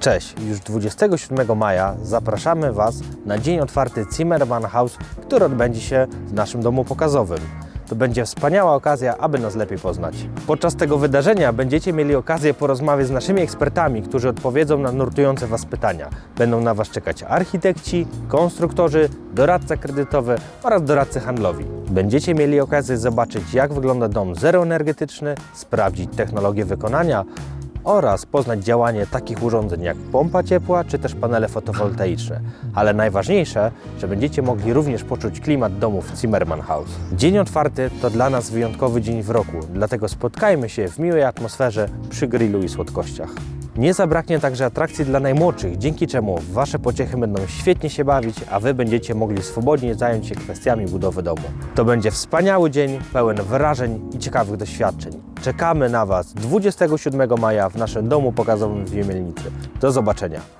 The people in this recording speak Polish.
Cześć, już 27 maja zapraszamy Was na dzień otwarty Zimmerman House, który odbędzie się w naszym domu pokazowym. To będzie wspaniała okazja, aby nas lepiej poznać. Podczas tego wydarzenia będziecie mieli okazję porozmawiać z naszymi ekspertami, którzy odpowiedzą na nurtujące Was pytania. Będą na Was czekać architekci, konstruktorzy, doradca kredytowy oraz doradcy handlowi. Będziecie mieli okazję zobaczyć, jak wygląda dom zeroenergetyczny, sprawdzić technologię wykonania oraz poznać działanie takich urządzeń jak pompa ciepła czy też panele fotowoltaiczne. Ale najważniejsze, że będziecie mogli również poczuć klimat domów Zimmerman House. Dzień otwarty to dla nas wyjątkowy dzień w roku, dlatego spotkajmy się w miłej atmosferze przy grillu i słodkościach. Nie zabraknie także atrakcji dla najmłodszych, dzięki czemu Wasze pociechy będą świetnie się bawić, a Wy będziecie mogli swobodnie zająć się kwestiami budowy domu. To będzie wspaniały dzień, pełen wrażeń i ciekawych doświadczeń. Czekamy na Was 27 maja w naszym domu pokazowym w Jemielnicy. Do zobaczenia.